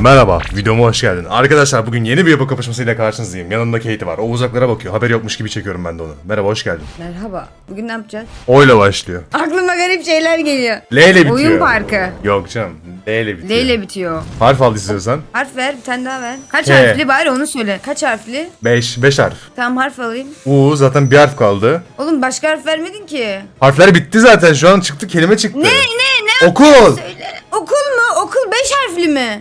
Merhaba, videoma hoş geldin. Arkadaşlar bugün yeni bir yapı kapışmasıyla karşınızdayım. Yanımda Kate var. O uzaklara bakıyor. Haberi yokmuş gibi çekiyorum ben de onu. Merhaba, hoş geldin. Merhaba. Bugün ne yapacağız? Oyla başlıyor. Aklıma garip şeyler geliyor. L ile bitiyor. Oyun parkı. Yok canım, L ile bitiyor. L ile bitiyor. Harf al istiyorsan. Harf ver bir tane daha ver. Kaç H. harfli bari onu söyle. Kaç harfli? 5, 5 harf. Tamam harf alayım. U zaten bir harf kaldı. Oğlum başka harf vermedin ki. Harfler bitti zaten. Şu an çıktı, kelime çıktı. Ne ne ne? Okul! Söyle. Okul mu? Okul 5 harfli mi?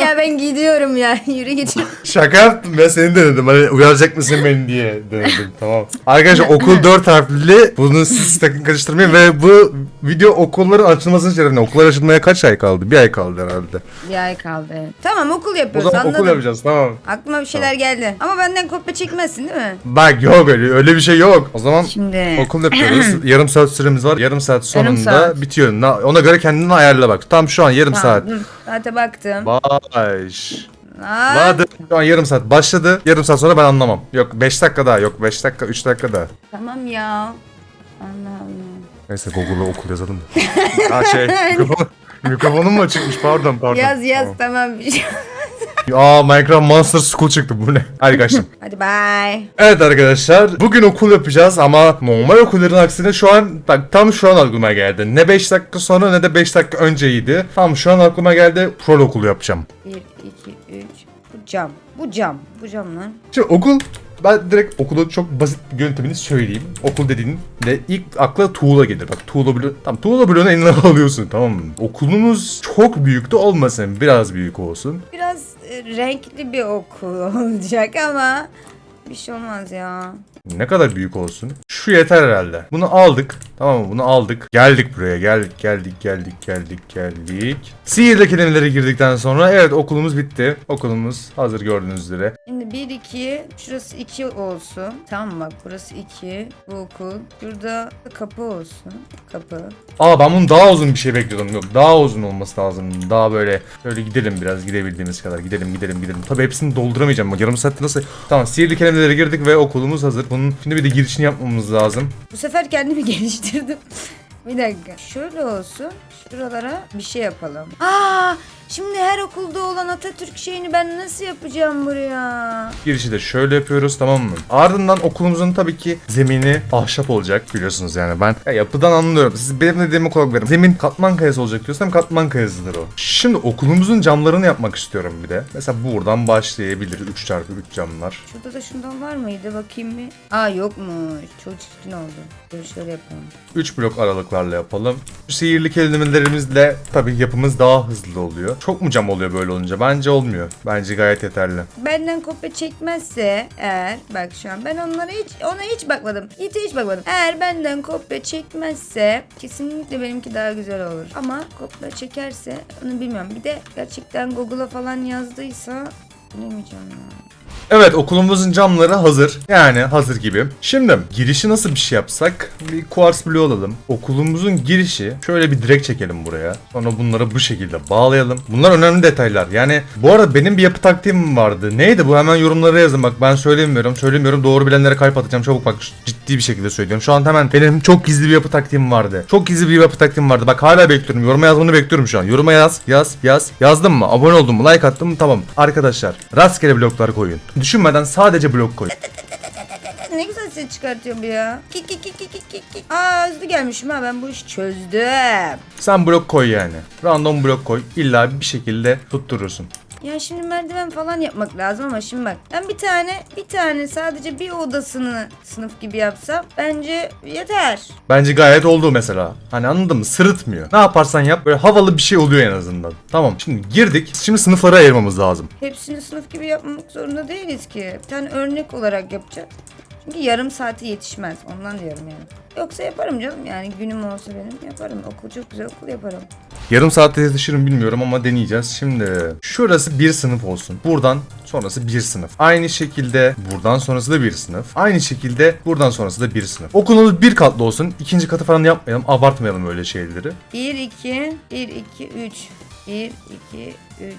ya ben gidiyorum ya. Yürü git. Şaka yaptım ben seni denedim. Hani uyaracak mısın beni diye denedim. tamam. Arkadaşlar okul 4 harfli. Bunu siz sakın karıştırmayın ve bu video okulların açılmasının şerefine. Okullar açılmaya kaç ay kaldı? Bir ay kaldı herhalde. Bir ay kaldı. evet. Tamam okul O yapıyoruz zaman anladım. okul yapacağız tamam. Aklıma bir şeyler geldi. Ama benden kopya çekmezsin değil mi? Bak yok öyle öyle bir şey yok. O zaman Şimdi. okul yapıyoruz. yarım saat süremiz var. Yarım saat sonunda saat. bitiyor. Na- Ona göre kendini ayarla bak. Tam şu an yarım saat. Dur. Zaten baktım. Baş. Aa, Hadi. Şu an yarım saat başladı. Yarım saat sonra ben anlamam. Yok 5 dakika daha. Yok 5 dakika 3 dakika daha. Tamam ya. Allah Allah. Neyse Google'a okul yazalım da. ha şey mikrofon, mikrofonum mu çıkmış pardon pardon. Yaz yaz Tamam. tamam bir şey. Aa Minecraft Monster School çıktı bu ne? Hadi kaçtım. Hadi bye. evet arkadaşlar bugün okul yapacağız ama normal okulların aksine şu an bak tam şu an aklıma geldi. Ne 5 dakika sonra ne de 5 dakika önceydi. Tam şu an aklıma geldi prol okulu yapacağım. 1, 2, 3. Bu cam. Bu cam. Bu cam lan. Şimdi okul ben direkt okulun çok basit bir yöntemini söyleyeyim. Okul dediğin de ilk akla tuğla gelir. Bak tuğla bloğu. Tamam tuğla bloğunu eline alıyorsun tamam mı? Okulumuz çok büyük de olmasın. Biraz büyük olsun. Biraz e, renkli bir okul olacak ama bir şey olmaz ya. Ne kadar büyük olsun? Şu yeter herhalde. Bunu aldık. Tamam mı? Bunu aldık. Geldik buraya. Geldik, geldik, geldik, geldik, geldik. Sihirli kelimelere girdikten sonra evet okulumuz bitti. Okulumuz hazır gördüğünüz üzere. Şimdi 1, 2, şurası 2 olsun. Tamam mı? bak burası 2. Bu okul. Şurada kapı olsun. Kapı. Aa ben bunu daha uzun bir şey bekliyordum. Yok daha uzun olması lazım. Daha böyle böyle gidelim biraz gidebildiğimiz kadar. Gidelim gidelim gidelim. Tabii hepsini dolduramayacağım. Bak yarım saatte nasıl? Tamam sihirli kelimelere girdik ve okulumuz hazır. Bunun şimdi bir de girişini yapmamız lazım. Bu sefer kendimi geliştirdim. Bir dakika. Şöyle olsun. Şuralara bir şey yapalım. Aa, şimdi her okulda olan Atatürk şeyini ben nasıl yapacağım buraya? Girişi de şöyle yapıyoruz tamam mı? Ardından okulumuzun tabii ki zemini ahşap olacak biliyorsunuz yani ben ya yapıdan anlıyorum. Siz benim dediğimi kulak verin. Zemin katman kayası olacak diyorsam katman kayasıdır o. Şimdi okulumuzun camlarını yapmak istiyorum bir de. Mesela buradan başlayabiliriz 3 çarpı 3 camlar. Şurada da şundan var mıydı? Bakayım bir. Aa yokmuş. Çok çirkin oldu. Dur şöyle yapalım. 3 blok aralıklarla yapalım. Sihirli kelimelerimizle tabii yapımız daha hızlı oluyor. Çok mu cam oluyor böyle olunca? Bence olmuyor. Bence gayet yeterli. Benden kopya çekmezse eğer bak şu an ben onlara hiç ona hiç bakmadım. Hiç hiç bakmadım. Eğer benden kopya çekmezse kesinlikle benimki daha güzel olur. Ama kopya çekerse onu bilmiyorum. Bir de gerçekten Google'a falan yazdıysa bilemeyeceğim ya. Evet okulumuzun camları hazır. Yani hazır gibi. Şimdi girişi nasıl bir şey yapsak? Bir kuars bloğu alalım. Okulumuzun girişi şöyle bir direk çekelim buraya. Sonra bunları bu şekilde bağlayalım. Bunlar önemli detaylar. Yani bu arada benim bir yapı taktiğim vardı. Neydi bu? Hemen yorumlara yazın. Bak ben söylemiyorum. Söylemiyorum. Doğru bilenlere kalp atacağım. Çabuk bak ciddi bir şekilde söylüyorum. Şu an hemen benim çok gizli bir yapı taktiğim vardı. Çok gizli bir yapı taktiğim vardı. Bak hala bekliyorum. Yoruma yazmanı bekliyorum şu an. Yoruma yaz, yaz, yaz. Yazdın mı? Abone oldun mu? Like attın mı? Tamam. Arkadaşlar rastgele bloklar koyun. Düşünmeden sadece blok koyun. Ne güzel ses çıkartıyor bu ya. Kik kik kik kik kik kik. Aa hızlı gelmişim ha ben bu işi çözdüm. Sen blok koy yani. Random blok koy. İlla bir şekilde tutturursun. Ya şimdi merdiven falan yapmak lazım ama şimdi bak ben bir tane bir tane sadece bir odasını sınıf gibi yapsam bence yeter. Bence gayet oldu mesela. Hani anladın mı? Sırıtmıyor. Ne yaparsan yap böyle havalı bir şey oluyor en azından. Tamam. Şimdi girdik. Şimdi sınıflara ayırmamız lazım. Hepsini sınıf gibi yapmak zorunda değiliz ki. Bir tane örnek olarak yapacağız. Çünkü yarım saati yetişmez. Ondan diyorum yani. Yoksa yaparım canım yani günüm olsa benim yaparım. Okul çok güzel okul yaparım. Yarım saatte yetişirim bilmiyorum ama deneyeceğiz. Şimdi şurası bir sınıf olsun. Buradan sonrası bir sınıf. Aynı şekilde buradan sonrası da bir sınıf. Aynı şekilde buradan sonrası da bir sınıf. Okulumuz bir katlı olsun. İkinci katı falan yapmayalım. Abartmayalım öyle şeyleri. 1 2 1 2 3 1 2 3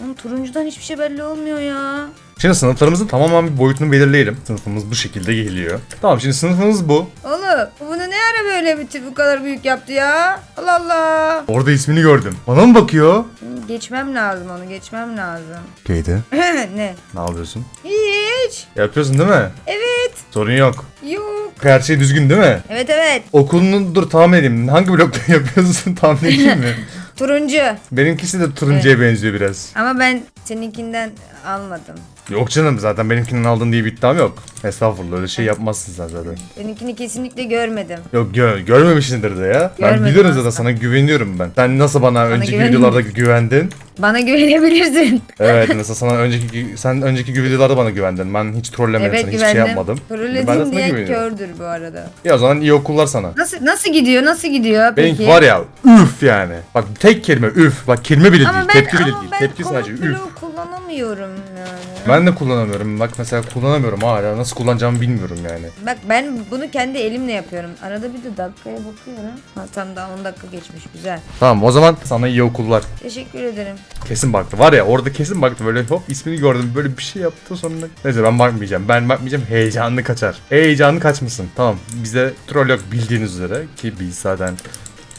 Oğlum turuncudan hiçbir şey belli olmuyor ya. Şimdi sınıflarımızın tamamen bir boyutunu belirleyelim. Sınıfımız bu şekilde geliyor. Tamam şimdi sınıfımız bu. Oğlum bunu ne ara böyle bir bu kadar büyük yaptı ya? Allah Allah. Orada ismini gördüm. Bana mı bakıyor? Geçmem lazım onu geçmem lazım. Kaydı. ne? Ne yapıyorsun? Hiç. Yapıyorsun değil mi? Evet. Sorun yok. Yok. Her şey düzgün değil mi? Evet evet. Okulunu dur tahmin edeyim. Hangi blokta yapıyorsun tahmin edeyim mi? Turuncu. Benimkisi de turuncuya benziyor biraz. Ama ben seninkinden almadım. Yok canım zaten benimkinden aldın diye bir iddiam yok. Estağfurullah öyle şey yapmazsın sen zaten. Seninkini kesinlikle görmedim. Yok gö görmemişsindir de ya. ben Görmedim biliyorum asla. zaten sana güveniyorum ben. Sen nasıl bana, önceki güvenin- videolarda güvendin? Bana güvenebilirsin. Evet mesela sana önceki sen önceki videolarda bana güvendin. Ben hiç trollemedim evet seni hiçbir şey yapmadım. Sana diye güveniyorum. kördür bu arada. Ya o zaman iyi okullar sana. Nasıl nasıl gidiyor? Nasıl gidiyor peki? Benimki var ya üf yani. Bak tek kelime üf. Bak kelime bile Ama değil. ben, Tepki bile değil. Tepki sadece üf. Kullanamıyorum yani. Ben de kullanamıyorum. Bak mesela kullanamıyorum hala. Nasıl kullanacağımı bilmiyorum yani. Bak ben bunu kendi elimle yapıyorum. Arada bir de dakikaya bakıyorum. Ha tam daha 10 dakika geçmiş güzel. Tamam o zaman sana iyi okullar. Teşekkür ederim. Kesin baktı. Var ya orada kesin baktı böyle hop ismini gördüm böyle bir şey yaptı sonra. Neyse ben bakmayacağım. Ben bakmayacağım. Heyecanlı kaçar. Heyecanlı kaçmasın. Tamam. Bize troll yok bildiğiniz üzere ki biz zaten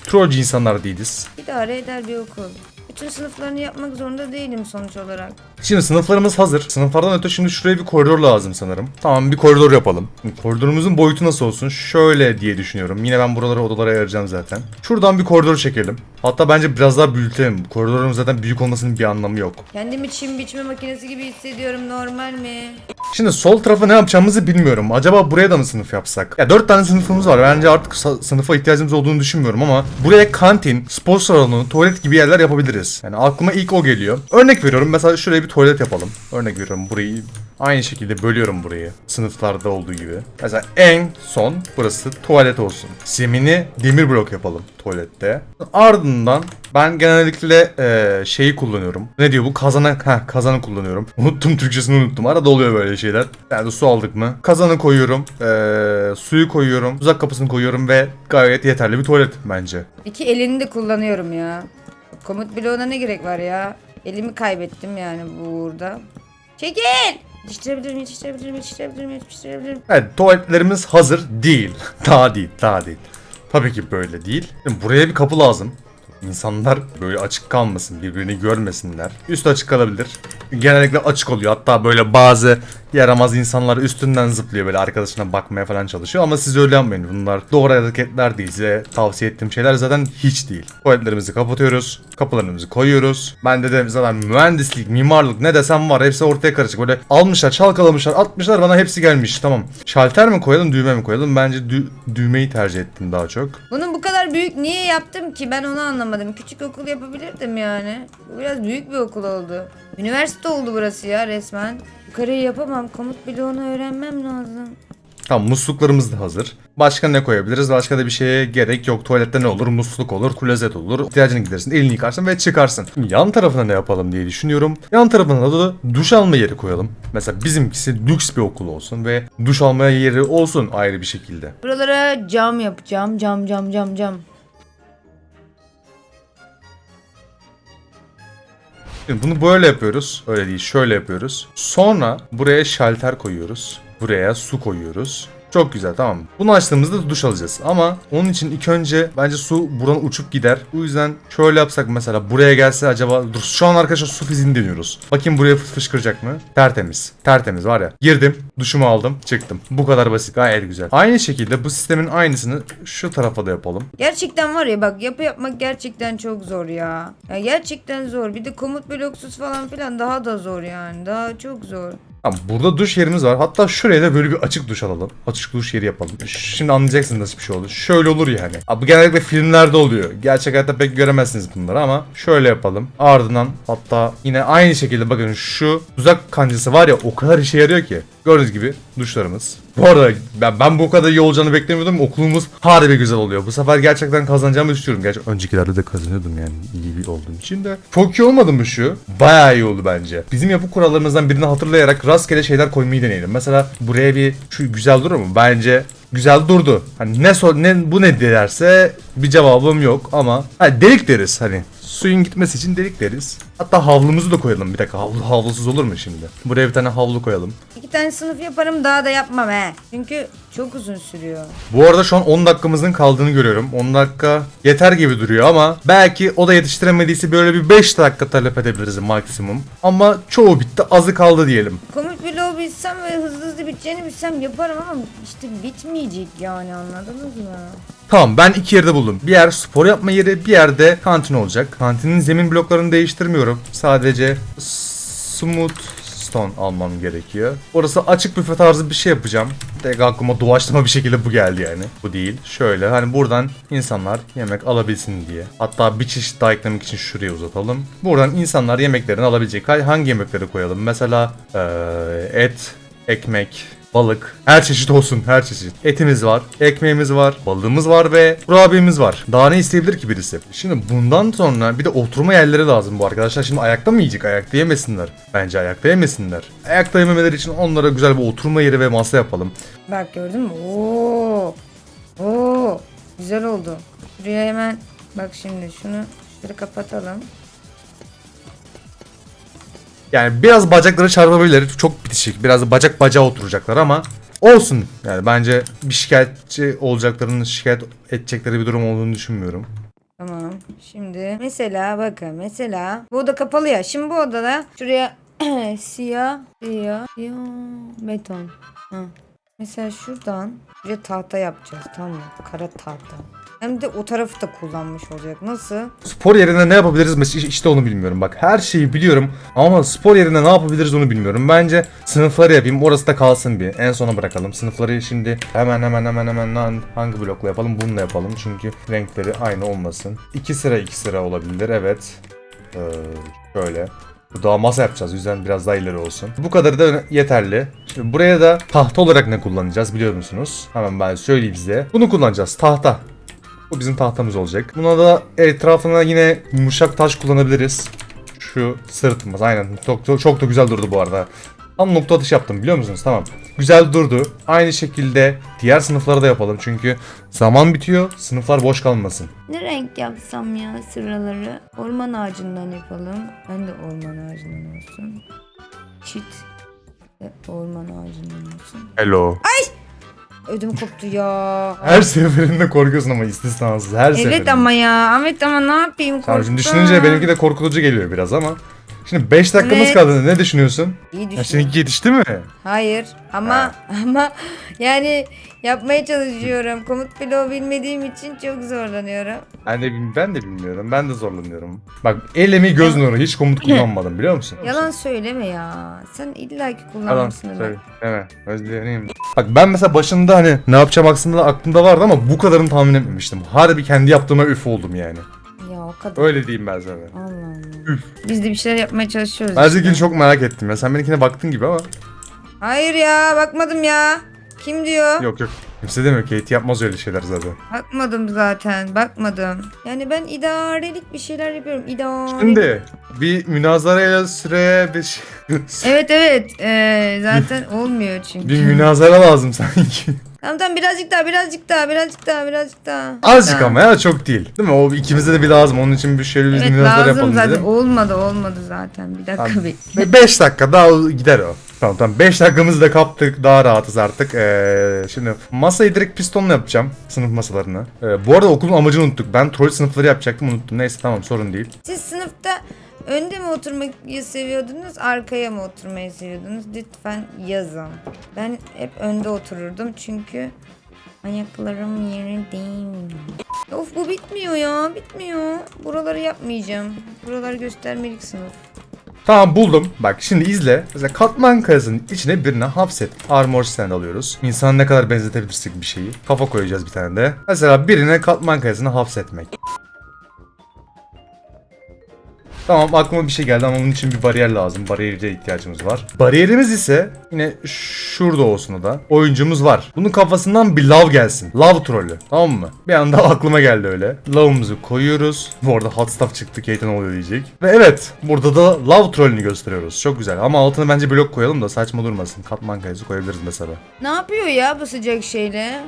trollcü insanlar değiliz. İdare eder bir okul. Bütün sınıflarını yapmak zorunda değilim sonuç olarak. Şimdi sınıflarımız hazır. Sınıflardan öte şimdi şuraya bir koridor lazım sanırım. Tamam bir koridor yapalım. Koridorumuzun boyutu nasıl olsun? Şöyle diye düşünüyorum. Yine ben buraları odalara ayıracağım zaten. Şuradan bir koridor çekelim. Hatta bence biraz daha büyütelim. Koridorun zaten büyük olmasının bir anlamı yok. Kendimi çim biçme makinesi gibi hissediyorum normal mi? Şimdi sol tarafa ne yapacağımızı bilmiyorum. Acaba buraya da mı sınıf yapsak? Ya dört tane sınıfımız var. Bence artık sınıfa ihtiyacımız olduğunu düşünmüyorum ama buraya kantin, spor salonu, tuvalet gibi yerler yapabiliriz. Yani aklıma ilk o geliyor. Örnek veriyorum. Mesela şuraya bir tuvalet yapalım. Örnek veriyorum burayı aynı şekilde bölüyorum burayı. Sınıflarda olduğu gibi. Mesela en son burası tuvalet olsun. Zemini demir blok yapalım tuvalette. Ardından ben genellikle eee, şeyi kullanıyorum. Ne diyor bu? Kazana, ha kazanı kullanıyorum. Unuttum Türkçesini unuttum. Arada oluyor böyle şeyler. Yani su aldık mı? Kazanı koyuyorum. eee, suyu koyuyorum. Uzak kapısını koyuyorum ve gayet yeterli bir tuvalet bence. İki elini de kullanıyorum ya. Komut bloğuna ne gerek var ya? Elimi kaybettim yani burada. Çekil! Yetiştirebilirim, yetiştirebilirim, yetiştirebilirim, yetiştirebilirim. Evet tuvaletlerimiz hazır değil. Daha değil, daha değil. Tabii ki böyle değil. Şimdi buraya bir kapı lazım. İnsanlar böyle açık kalmasın, birbirini görmesinler. Üstü açık kalabilir. Genellikle açık oluyor. Hatta böyle bazı yaramaz insanlar üstünden zıplıyor böyle arkadaşına bakmaya falan çalışıyor. Ama siz öyle yapmayın. Bunlar doğru hareketler değil. Size tavsiye ettiğim şeyler zaten hiç değil. Tuvaletlerimizi kapatıyoruz. Kapılarımızı koyuyoruz. Ben de de zaten mühendislik, mimarlık ne desem var. Hepsi ortaya karışık. Böyle almışlar, çalkalamışlar, atmışlar bana hepsi gelmiş. Tamam. Şalter mi koyalım, düğme mi koyalım? Bence dü- düğmeyi tercih ettim daha çok. Bunu bu kadar büyük niye yaptım ki ben onu anlamadım. Küçük okul yapabilirdim yani. Bu biraz büyük bir okul oldu. Üniversite oldu burası ya resmen. Yukarıyı yapamam. Komut bloğunu öğrenmem lazım. Tamam musluklarımız da hazır. Başka ne koyabiliriz? Başka da bir şeye gerek yok. Tuvalette ne olur? Musluk olur, klozet olur. İhtiyacını gidersin, elini yıkarsın ve çıkarsın. Yan tarafına ne yapalım diye düşünüyorum. Yan tarafına da duş alma yeri koyalım. Mesela bizimkisi lüks bir okul olsun ve duş alma yeri olsun ayrı bir şekilde. Buralara cam yapacağım. Cam cam cam cam. Şimdi bunu böyle yapıyoruz. Öyle değil, şöyle yapıyoruz. Sonra buraya şalter koyuyoruz. Buraya su koyuyoruz. Çok güzel tamam? Bunu açtığımızda duş alacağız. Ama onun için ilk önce bence su buradan uçup gider. Bu yüzden şöyle yapsak mesela buraya gelse acaba dur şu an arkadaşlar su fiziğini deniyoruz. Bakayım buraya fı- fışkıracak mı? Tertemiz. Tertemiz var ya. Girdim, duşumu aldım, çıktım. Bu kadar basit. Gayet güzel. Aynı şekilde bu sistemin aynısını şu tarafa da yapalım. Gerçekten var ya bak yapı yapmak gerçekten çok zor ya. Ya gerçekten zor. Bir de komut bloksuz falan filan daha da zor yani. Daha çok zor. Tamam burada duş yerimiz var. Hatta şuraya da böyle bir açık duş alalım. Açık duş yeri yapalım. Şimdi anlayacaksınız nasıl bir şey oldu. Şöyle olur yani. Abi genellikle filmlerde oluyor. Gerçek hayatta pek göremezsiniz bunları ama şöyle yapalım. Ardından hatta yine aynı şekilde bakın şu uzak kancası var ya o kadar işe yarıyor ki. Gördüğünüz gibi duşlarımız. Bu arada ben, ben bu kadar iyi olacağını beklemiyordum. Okulumuz harbi güzel oluyor. Bu sefer gerçekten kazanacağımı düşünüyorum. Gerçi öncekilerde de kazanıyordum yani iyi bir olduğum için de. Çok iyi olmadı mı şu? Bayağı iyi oldu bence. Bizim yapı kurallarımızdan birini hatırlayarak rastgele şeyler koymayı deneyelim. Mesela buraya bir şu güzel durur mu? Bence güzel durdu. Hani ne sor ne bu ne derse bir cevabım yok ama hani delik deriz hani suyun gitmesi için delik deriz. Hatta havlumuzu da koyalım. Bir dakika havlu havlusuz olur mu şimdi? Buraya bir tane havlu koyalım. İki tane sınıf yaparım daha da yapmam he. Çünkü çok uzun sürüyor. Bu arada şu an 10 dakikamızın kaldığını görüyorum. 10 dakika yeter gibi duruyor ama belki o da yetiştiremediyse böyle bir 5 dakika talep edebiliriz maksimum. Ama çoğu bitti azı kaldı diyelim. Komik bir low bilsem ve hızlı hızlı biteceğini bilsem yaparım ama işte bitmeyecek yani anladınız mı? Tamam ben iki yerde buldum. Bir yer spor yapma yeri bir yerde kantin olacak. Kantinin zemin bloklarını değiştirmiyorum. Sadece smooth stone almam gerekiyor. Orası açık büfe tarzı bir şey yapacağım. Tek aklıma doğaçlama bir şekilde bu geldi yani. Bu değil. Şöyle hani buradan insanlar yemek alabilsin diye. Hatta bir çeşit daha eklemek için şuraya uzatalım. Buradan insanlar yemeklerini alabilecek. Hangi yemekleri koyalım? Mesela eee, et, ekmek, balık, her çeşit olsun her çeşit. Etimiz var, ekmeğimiz var, balığımız var ve kurabiyemiz var. Daha ne isteyebilir ki birisi? Şimdi bundan sonra bir de oturma yerleri lazım bu arkadaşlar. Şimdi ayakta mı yiyecek? Ayakta yemesinler. Bence ayakta yemesinler. Ayakta yememeleri için onlara güzel bir oturma yeri ve masa yapalım. Bak gördün mü? Oo. Oo. Güzel oldu. Şuraya hemen bak şimdi şunu şöyle kapatalım. Yani biraz bacakları çarpabilir. Çok bitişik. Biraz bacak bacağa oturacaklar ama olsun. Yani bence bir şikayetçi olacaklarını şikayet edecekleri bir durum olduğunu düşünmüyorum. Tamam. Şimdi mesela bakın mesela bu oda kapalı ya. Şimdi bu odada şuraya siyah siyah siyah beton. Ha. Mesela şuradan buraya tahta yapacağız tamam mı? Kara tahta. Hem de o tarafı da kullanmış olacak. Nasıl? Spor yerine ne yapabiliriz mesela işte onu bilmiyorum. Bak her şeyi biliyorum ama spor yerine ne yapabiliriz onu bilmiyorum. Bence sınıfları yapayım orası da kalsın bir. En sona bırakalım. Sınıfları şimdi hemen hemen hemen hemen han- hangi blokla yapalım? Bununla yapalım çünkü renkleri aynı olmasın. İki sıra iki sıra olabilir evet. Ee, şöyle. Bu daha masa yapacağız. Yüzden biraz daha ileri olsun. Bu kadar da yeterli. Şimdi buraya da tahta olarak ne kullanacağız biliyor musunuz? Hemen ben söyleyeyim size. Bunu kullanacağız. Tahta. Bu bizim tahtamız olacak. Buna da etrafına yine yumuşak taş kullanabiliriz. Şu sırtımız aynen. Çok, çok, çok da güzel durdu bu arada. Tam nokta atış yaptım biliyor musunuz? Tamam. Güzel durdu. Aynı şekilde diğer sınıfları da yapalım. Çünkü zaman bitiyor. Sınıflar boş kalmasın. Ne renk yapsam ya sıraları? Orman ağacından yapalım. Ben de orman ağacından olsun. Çit orman ağacından olsun. Hello. Ödüm koptu ya. Her seferinde korkuyorsun ama istisnasız. Her seferinde. Evet ama ya. Ahmet ama ne yapayım? Tamam şimdi korktum. düşününce benimki de korkutucu geliyor biraz ama. Şimdi 5 dakikamız Evet. kaldı. Ne düşünüyorsun? İyi Ya düşün. seninki yetişti mi? Hayır ama ama yani yapmaya çalışıyorum. Komut bloğu bilmediğim için çok zorlanıyorum. Ben de, bil- ben de bilmiyorum. Ben de zorlanıyorum. Bak el emeği göz nuru. Hiç komut kullanmadım biliyor musun? Yalan söyleme ya. Sen illaki Yalan kullanmışsın. söyle. Deme. Özlerim. Bak ben mesela başında hani ne yapacağım aslında aklımda vardı ama bu kadarını tahmin etmemiştim. Harbi kendi yaptığıma üf oldum yani. O kadar. Öyle diyeyim ben sana. Allah Allah. Biz de bir şeyler yapmaya çalışıyoruz. Ben işte. çok merak ettim ya. Sen benimkine baktın gibi ama. Hayır ya bakmadım ya. Kim diyor? Yok yok. Kimse demiyor ki Kate yapmaz öyle şeyler zaten. Bakmadım zaten. Bakmadım. Yani ben idarelik bir şeyler yapıyorum. İdare. Şimdi bir münazaraya süre bir şey... Evet evet. Ee, zaten olmuyor çünkü. bir münazara lazım sanki. Tamam tamam birazcık daha birazcık daha birazcık daha birazcık daha. Azıcık Tamam. ama ya çok değil. Değil mi? O ikimize de bir lazım. Onun için bir şöyle bir Evet münazara lazım yapalım zaten. dedim. Olmadı olmadı zaten. Bir dakika Tamam. bekle. 5 dakika daha gider o. Tamam tamam 5 dakikamızı da kaptık daha rahatız artık. Ee, şimdi masayı direkt pistonla yapacağım sınıf masalarını. Ee, bu arada okulun amacını unuttuk. Ben troll sınıfları yapacaktım unuttum. Neyse tamam sorun değil. Siz sınıfta önde mi oturmayı seviyordunuz, arkaya mı oturmayı seviyordunuz? Lütfen yazın. Ben hep önde otururdum çünkü ayaklarım yere değil. Of bu bitmiyor ya, bitmiyor. Buraları yapmayacağım. Buraları göstermelik sınıf. Tamam buldum. Bak şimdi izle. Mesela katman kayasının içine birine hapset. Armor stand alıyoruz. İnsan ne kadar benzetebilirsek bir şeyi. Kafa koyacağız bir tane de. Mesela birine katman kayasını hapsetmek. Tamam aklıma bir şey geldi ama onun için bir bariyer lazım. Bariyere ihtiyacımız var. Bariyerimiz ise yine şurada olsun da. Oyuncumuz var. Bunun kafasından bir lav gelsin. Lav trolü. Tamam mı? Bir anda aklıma geldi öyle. Lavımızı koyuyoruz. Bu arada hot stuff çıktı. Kate ne oluyor diyecek. Ve evet burada da lav trolünü gösteriyoruz. Çok güzel. Ama altına bence blok koyalım da saçma durmasın. Katman kayası koyabiliriz mesela. Ne yapıyor ya bu sıcak şeyle?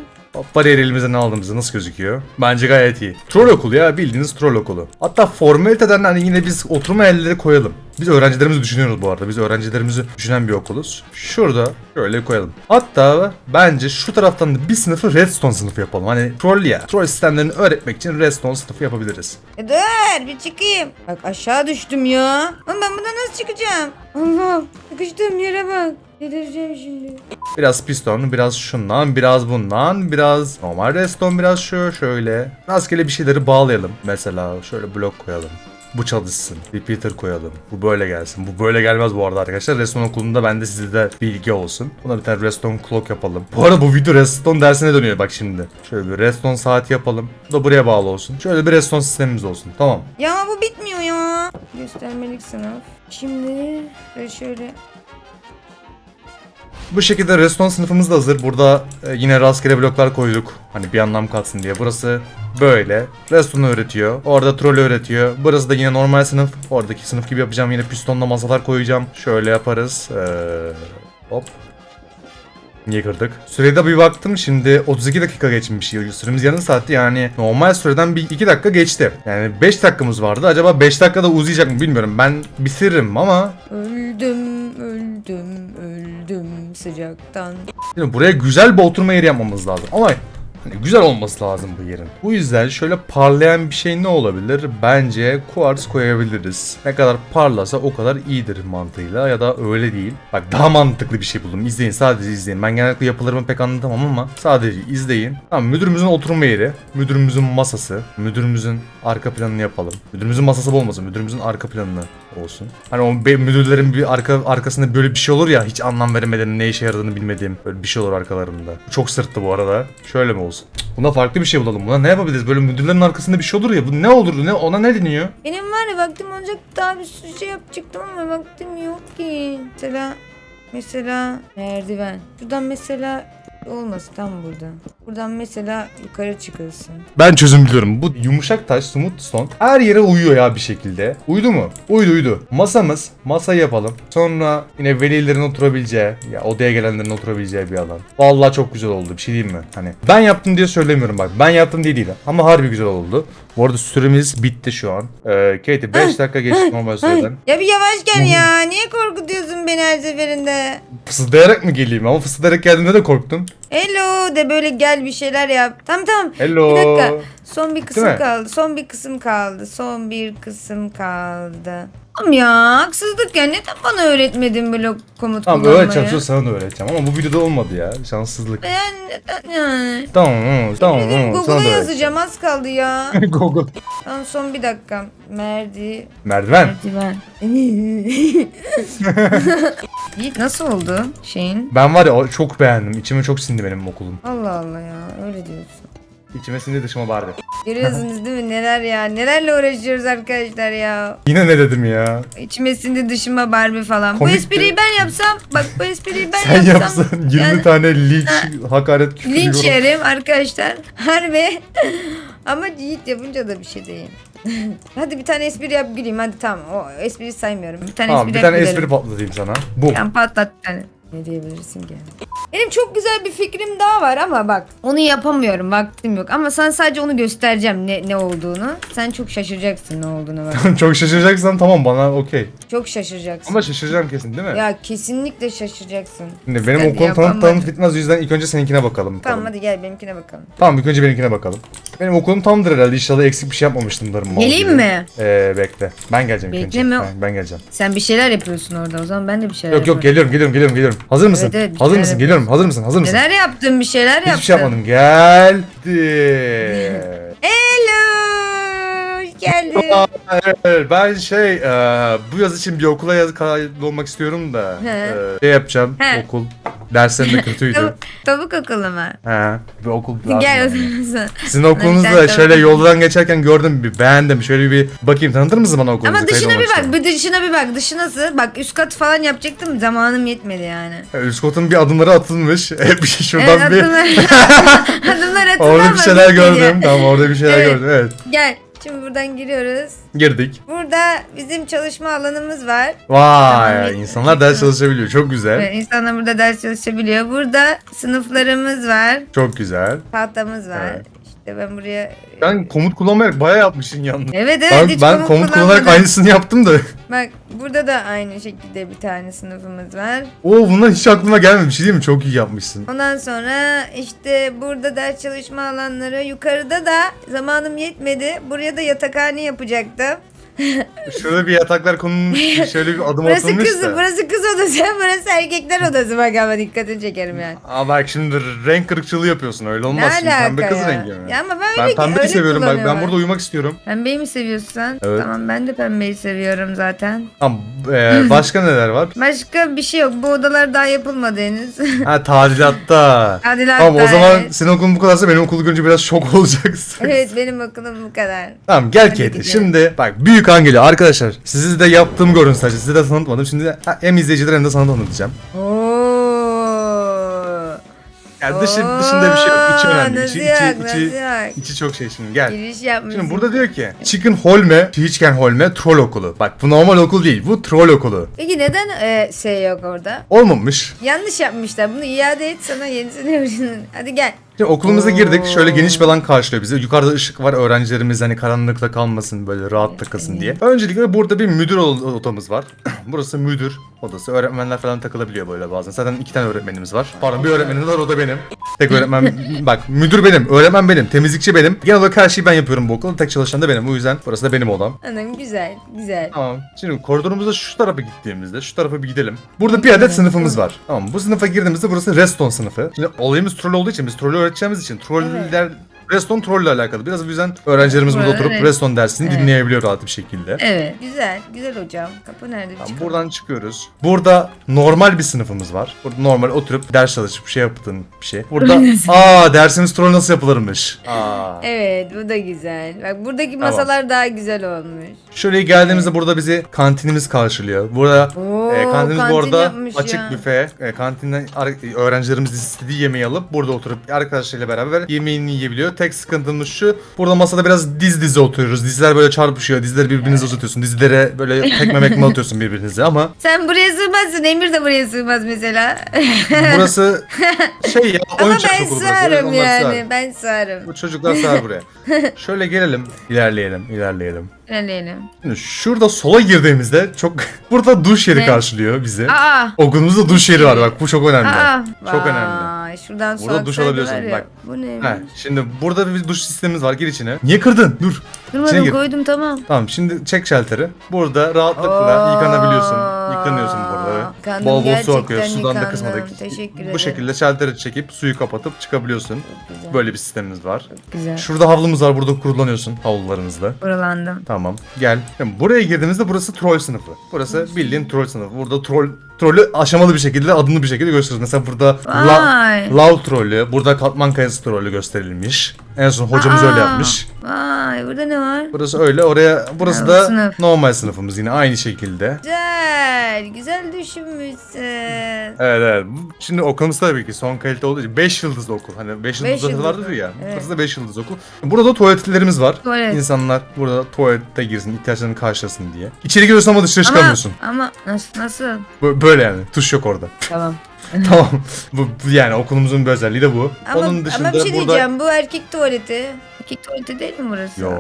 Bariyer elimizden aldığımızda nasıl gözüküyor? Bence gayet iyi. Troll okulu ya bildiğiniz troll okulu. Hatta formaliteden hani yine biz oturma yerleri koyalım. Biz öğrencilerimizi düşünüyoruz bu arada. Biz öğrencilerimizi düşünen bir okuluz. Şurada şöyle koyalım. Hatta bence şu taraftan da bir sınıfı redstone sınıfı yapalım. Hani troll ya. Troll sistemlerini öğretmek için redstone sınıfı yapabiliriz. E dur bir çıkayım. Bak aşağı düştüm ya. Ama ben buradan nasıl çıkacağım? Allah sıkıştığım yere bak. Delireceğim şimdi. Biraz piston, biraz şundan, biraz bundan, biraz normal redstone, biraz şu şöyle. Rastgele bir şeyleri bağlayalım. Mesela şöyle blok koyalım. Bu çalışsın. Repeater koyalım. Bu böyle gelsin. Bu böyle gelmez bu arada arkadaşlar. Redstone okulunda bende size de bilgi olsun. Buna bir tane redstone clock yapalım. Bu arada bu video redstone dersine dönüyor bak şimdi. Şöyle bir redstone saati yapalım. Bu da buraya bağlı olsun. Şöyle bir redstone sistemimiz olsun. Tamam. Ya bu bitmiyor ya. Göstermelik sınıf. Şimdi şöyle. Bu şekilde redstone sınıfımız da hazır. Burada e, yine rastgele bloklar koyduk. Hani bir anlam katsın diye. Burası böyle. Redstone öğretiyor. Orada troll öğretiyor. Burası da yine normal sınıf. Oradaki sınıf gibi yapacağım. Yine pistonla masalar koyacağım. Şöyle yaparız. Ee, hop. Niye kırdık? Sürede bir baktım şimdi 32 dakika geçmiş. Süremiz yarım saatti yani normal süreden bir 2 dakika geçti. Yani 5 dakikamız vardı. Acaba 5 dakikada uzayacak mı bilmiyorum. Ben bitiririm ama Öldüm, öldüm, öldüm sıcaktan. Şimdi buraya güzel bir oturma yeri yapmamız lazım. Ama hani güzel olması lazım bu yerin. Bu yüzden şöyle parlayan bir şey ne olabilir? Bence kuars koyabiliriz. Ne kadar parlasa o kadar iyidir mantığıyla ya da öyle değil. Bak daha mantıklı bir şey buldum. İzleyin sadece izleyin. Ben genellikle yapılarımı pek anlatamam ama sadece izleyin. Tamam müdürümüzün oturma yeri, müdürümüzün masası, müdürümüzün arka planını yapalım. Müdürümüzün masası bu olmasın, müdürümüzün arka planını olsun. Hani o müdürlerin bir arka arkasında böyle bir şey olur ya hiç anlam veremeden ne işe yaradığını bilmediğim böyle bir şey olur arkalarında. Çok sırttı bu arada. Şöyle mi olsun? Buna farklı bir şey bulalım. Buna ne yapabiliriz? Böyle müdürlerin arkasında bir şey olur ya. Bu ne olur? Ne ona ne deniyor? Benim var ya vaktim olacak daha bir sürü şey yapacaktım ama vaktim yok ki. Mesela mesela merdiven. Buradan mesela olmasın tam burada. Buradan mesela yukarı çıkılsın. Ben çözüm biliyorum. Bu yumuşak taş, smooth stone her yere uyuyor ya bir şekilde. Uydu mu? Uydu uydu. Masamız. Masayı yapalım. Sonra yine velilerin oturabileceği, ya odaya gelenlerin oturabileceği bir alan. Vallahi çok güzel oldu. Bir şey diyeyim mi? Hani ben yaptım diye söylemiyorum bak. Ben yaptım diye değil. Ama harbi güzel oldu. Bu arada süremiz bitti şu an. Ee, Katie 5 dakika geçti normal süreden. Ya bir yavaş gel ya. Niye korkutuyorsun beni her seferinde? Fısıldayarak mı geleyim? Ama fısıldayarak geldiğimde de korktum. Hello de böyle gel bir şeyler yap. Tamam tamam. Hello. Bir dakika. Son bir kısım kaldı. Son bir kısım kaldı. Son bir kısım kaldı. Tamam ya haksızlık ya. Neden bana öğretmedin böyle komut Tamam kullanmayı? öğreteceğim sonra sana da öğreteceğim ama bu videoda olmadı ya. Şanssızlık. Yani neden yani? Tamam tamam tamam. Sana Google'a da yazacağım az kaldı ya. öğreteceğim. Google. tamam son bir dakika. Merdi... Merdiven. Merdiven. Yiğit nasıl oldu şeyin? Ben var ya o- çok beğendim. İçime çok sindi benim okulum. Allah Allah ya öyle diyorsun. İçime sindi dışıma bağırdı. Görüyorsunuz değil mi neler ya nelerle uğraşıyoruz arkadaşlar ya. Yine ne dedim ya? İçime sindi dışıma Barbie falan. Komikti. Bu espriyi ben yapsam bak bu espriyi ben Sen yapsam. yapsan 20 yani tane linç, hakaret, küfür linç yorum. yerim arkadaşlar. Harbi. Ama Yiğit yapınca da bir şey değil. hadi bir tane espri yap güleyim hadi tamam o espriyi saymıyorum. Bir tane Tamam espri bir yap tane gülerim. espri patlatayım sana. Bu. Tamam patlat bir tane. Ne diyebilirsin ki? Benim çok güzel bir fikrim daha var ama bak onu yapamıyorum vaktim yok ama sana sadece onu göstereceğim ne, ne olduğunu. Sen çok şaşıracaksın ne olduğunu bak. çok şaşıracaksan tamam bana okey. çok şaşıracaksın. Ama şaşıracağım kesin değil mi? Ya kesinlikle şaşıracaksın. Şimdi benim okulum tanıt yapamadım. tanıt bitmez o yüzden ilk önce seninkine bakalım. Tamam hadi gel benimkine bakalım. Tamam ilk önce benimkine bakalım. Benim okulum tamdır herhalde inşallah eksik bir şey yapmamıştımdır. mal Geleyim gibi. mi? Ee, bekle. Ben geleceğim ilk önce. Bekleme. Ben, ben geleceğim. Sen bir şeyler yapıyorsun orada o zaman ben de bir şeyler Yok yok yaparım. geliyorum geliyorum geliyorum geliyorum. Hazır mısın? Evet, evet, Hazır mısın? Geliyorum. Hazır mısın? Hazır mısın? Neler yaptın bir şeyler yaptın. Hiçbir şey yapmadım. Geldi. Hello. Hoş geldin. Evet, ben şey e, bu yaz için bir okula yaz kayıtlı olmak istiyorum da He. e, şey yapacağım He. okul derslerim de kötüydü. Tavuk, tavuk okulu mu? He, bir okul Gel o zaman. Sizin okulunuzda tane şöyle tavuk. yoldan geçerken gördüm bir beğendim. Şöyle bir bakayım tanıtır mısın bana okulunuzu? Ama dışına bir bak, bir dışına bir bak. Dışı nasıl? Bak üst kat falan yapacaktım zamanım yetmedi yani. Üst kotun bir adımları atılmış. Hep bir şuradan Evet, bir adımlar, adımlar atıldı orada ama bir şeyler bitmedi. gördüm. Tamam orada bir şeyler Evet. gördüm. Evet. Gel. Şimdi buradan giriyoruz. Girdik. Burada bizim çalışma alanımız var. Vay Tamam. insanlar ders çalışabiliyor. Çok güzel. Evet, insanlar burada ders çalışabiliyor. Burada sınıflarımız var. Çok güzel. Tahtamız var. Evet. İşte ben buraya... Ben komut kullanmayarak bayağı yapmışsın yalnız. Evet evet Ben, hiç ben komut komut kullanarak aynısını yaptım da. Bak burada da aynı şekilde bir tane sınıfımız var. Oo bunlar hiç aklıma gelmemiş değil mi? Çok iyi yapmışsın. Ondan sonra işte burada ders çalışma alanları yukarıda da zamanım yetmedi. Buraya da yatakhane yapacaktım. Şurada bir yataklar konulmuş. Şöyle bir adım Burası atılmış kız, da. burası kız odası, burası erkekler odası bak ama dikkatini çekerim yani. Aa bak şimdi renk kırıkçılığı yapıyorsun. Öyle olmaz. ne Şimdi pembe kız ya? rengi mi? Ya ama ben, ben öyle, pembeyi öyle seviyorum bak. Ben burada uyumak istiyorum. Pembeyi mi seviyorsun? Evet. Tamam ben de pembeyi seviyorum zaten. Tamam. e, başka neler var? Başka bir şey yok. Bu odalar daha yapılmadı henüz. Ha tadilatta. Tadilatta, Tamam o zaman evet. senin okulun bu kadarsa benim okulu görünce biraz şok olacaksın. evet benim okulum bu kadar. Tamam gel Hadi gidelim. Şimdi bak büyük an geliyor arkadaşlar. Sizi de yaptığımı görün sadece. Size de tanıtmadım. Şimdi hem izleyiciler hem de sana tanıtacağım. Oo. Yani dışı, dışında bir şey yok. İçi önemli. İçi, içi, içi, içi çok şey şimdi gel. Giriş yapmışsın. Şimdi burada diyor ki Chicken Holme, Chicken Holme troll okulu. Bak bu normal okul değil. Bu troll okulu. Peki neden e, şey yok orada? Olmamış. Yanlış yapmışlar. Bunu iade et sana yenisini verin. Hadi gel. Şimdi okulumuza girdik. Şöyle geniş bir alan karşılıyor bizi. Yukarıda ışık var. Öğrencilerimiz hani karanlıkta kalmasın böyle rahat takılsın diye. Öncelikle burada bir müdür od- odamız var. Burası müdür odası. Öğretmenler falan takılabiliyor böyle bazen. Zaten iki tane öğretmenimiz var. Pardon bir öğretmenimiz var o da benim. Tek öğretmen bak müdür benim, öğretmen benim, temizlikçi benim. Genel olarak her şeyi ben yapıyorum bu okulda. Tek çalışan da benim. O yüzden burası da benim odam. Anam güzel. Güzel. Tamam. Şimdi koridorumuzda şu tarafa gittiğimizde şu tarafa bir gidelim. Burada bir adet sınıfımız var. Tamam. Bu sınıfa girdiğimizde burası Reston sınıfı. Şimdi olayımız troll olduğu için biz trollü öğreteceğimiz için troller Reston trolle alakalı. Biraz o yüzden öğrencilerimiz burada Evet. oturup Reston dersini Evet. dinleyebiliyor rahat bir şekilde. Evet. Güzel. Güzel hocam. Kapı nerede? Tamam, Çıkalım. buradan çıkıyoruz. Burada normal bir sınıfımız var. Burada normal oturup ders çalışıp şey yaptığın bir şey. Burada aa dersimiz troll nasıl yapılırmış. Aa. Evet bu da güzel. Bak buradaki Tamam. masalar daha güzel olmuş. Şöyle geldiğimizde burada bizi kantinimiz karşılıyor. Burada Oo, e, kantinimiz kantin bu arada açık ya. büfe. E, kantinden öğrencilerimiz istediği yemeği alıp burada oturup arkadaşlarıyla beraber yemeğini yiyebiliyor. Tek sıkıntımız şu. Burada masada biraz diz dize oturuyoruz. Dizler böyle çarpışıyor. Dizleri birbirinize uzatıyorsun. Dizlere böyle tekme mekme atıyorsun birbirinize ama Sen buraya sığmazsın. Emir de buraya sığmaz mesela. burası şey ya Ama oyuncak ben okulu burası. Evet, sığarım onlar yani. sığar. Ben sığarım. Bu çocuklar sığar buraya. Şöyle gelelim. ilerleyelim. ilerleyelim. İlerleyelim. Şimdi şurada sola girdiğimizde çok burada duş yeri Ne? karşılıyor bizi. Aa. Okulumuzda duş yeri var bak bu çok önemli. Aa. Çok önemli. Şuradan Burada duş alabiliyorsun, bak. Bu ne? He, şimdi burada bir duş sistemimiz var. Gir içine. Niye kırdın? Dur. Kırmadım gir. koydum tamam. Tamam şimdi çek şalteri. Burada rahatlıkla yıkanabiliyorsun. Yıkanıyorsun burada. Yıkandım, bol bol su akıyor. Sudan da kısmadık. Teşekkür ederim. Bu şekilde şalteri çekip suyu kapatıp çıkabiliyorsun. Böyle bir sistemimiz var. Güzel. Şurada havlumuz var. Burada kurulanıyorsun havlularınızla. Buralandım. Tamam. Gel. Şimdi buraya girdiğimizde burası troll sınıfı. Burası bildiğin troll sınıfı. Burada troll trollü aşamalı bir şekilde adını bir şekilde gösteriyoruz. Mesela burada la, lav trollü, burada katman kayası trollü gösterilmiş. En son hocamız Aa, öyle yapmış. Vay burada ne var? Burası öyle. Oraya burası Ha, da sınıf. normal sınıfımız yine aynı şekilde. Güzel. Güzel düşünmüşsün. Evet evet. Şimdi okulumuz tabii ki son kalite olduğu için 5 yıldızlı okul. Hani 5 Beş yıldızlı yıldızlı. vardır ya. Evet. Burası da 5 yıldız okul. Burada tuvaletlerimiz var. Tuvalet. İnsanlar burada tuvalete girsin, ihtiyaçlarını karşılasın diye. İçeri giriyorsun ama dışarı Ama, çıkamıyorsun. ama nasıl? Nasıl? Bö- Böyle yani. Tuş yok orada. Tamam. tamam. Bu, bu yani okulumuzun bir özelliği de bu. Ama, Onun dışında ama bir şey burada diyeceğim. Bu erkek tuvaleti. Erkek tuvaleti değil mi burası? Yo.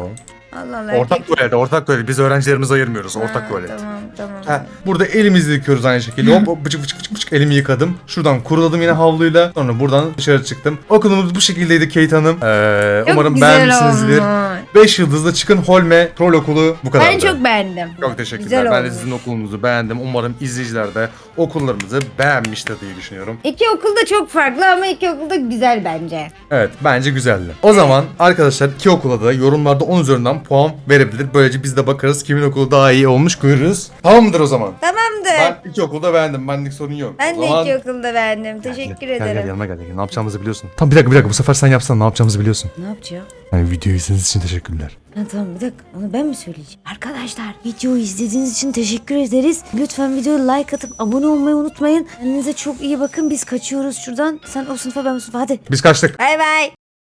Allah Allah. Ortak erkek... tuvalet, ortak tuvalet. Biz öğrencilerimizi ayırmıyoruz. Ha, Ortak tuvalet. Tamam tamam. Ha, burada elimizi yıkıyoruz aynı şekilde. Hop hop bıçık bıçık bıçık bıçık elimi yıkadım. Şuradan kuruladım yine havluyla. Sonra buradan dışarı çıktım. Okulumuz bu şekildeydi Kate Hanım. Ee, Çok umarım güzel beğenmişsinizdir. olmuş. 5 yıldızlı çıkın Holme Troll Okulu bu kadar. Ben çok beğendim. Çok teşekkürler. Güzel ben de olmuş. sizin okulumuzu beğendim. Umarım izleyiciler de okullarımızı beğenmiştir diye düşünüyorum. İki okul da çok farklı ama iki okul da güzel bence. Evet bence güzeldi. O zaman arkadaşlar iki okula da yorumlarda 10 üzerinden puan verebilir. Böylece biz de bakarız kimin okulu daha iyi olmuş görürüz. Tamam mıdır o zaman? Tamamdır. Ben iki okulda da beğendim. Benlik sorun yok. Ben O de zaman- iki okulda beğendim. Teşekkür Gel, Gel ederim. gel yanıma gel, gel. Ne yapacağımızı biliyorsun. Tamam bir dakika bir dakika bu sefer sen yapsan ne yapacağımızı biliyorsun. Ne yapacağım? Yani videoyu izlediğiniz için teşekkürler. Ha, tamam bir dakika onu ben mi söyleyeceğim? Arkadaşlar videoyu izlediğiniz için teşekkür ederiz. Lütfen videoya like atıp abone olmayı unutmayın. Kendinize çok iyi bakın biz kaçıyoruz şuradan. Sen o sınıfa ben bu sınıfa hadi. Biz kaçtık. Bay bay.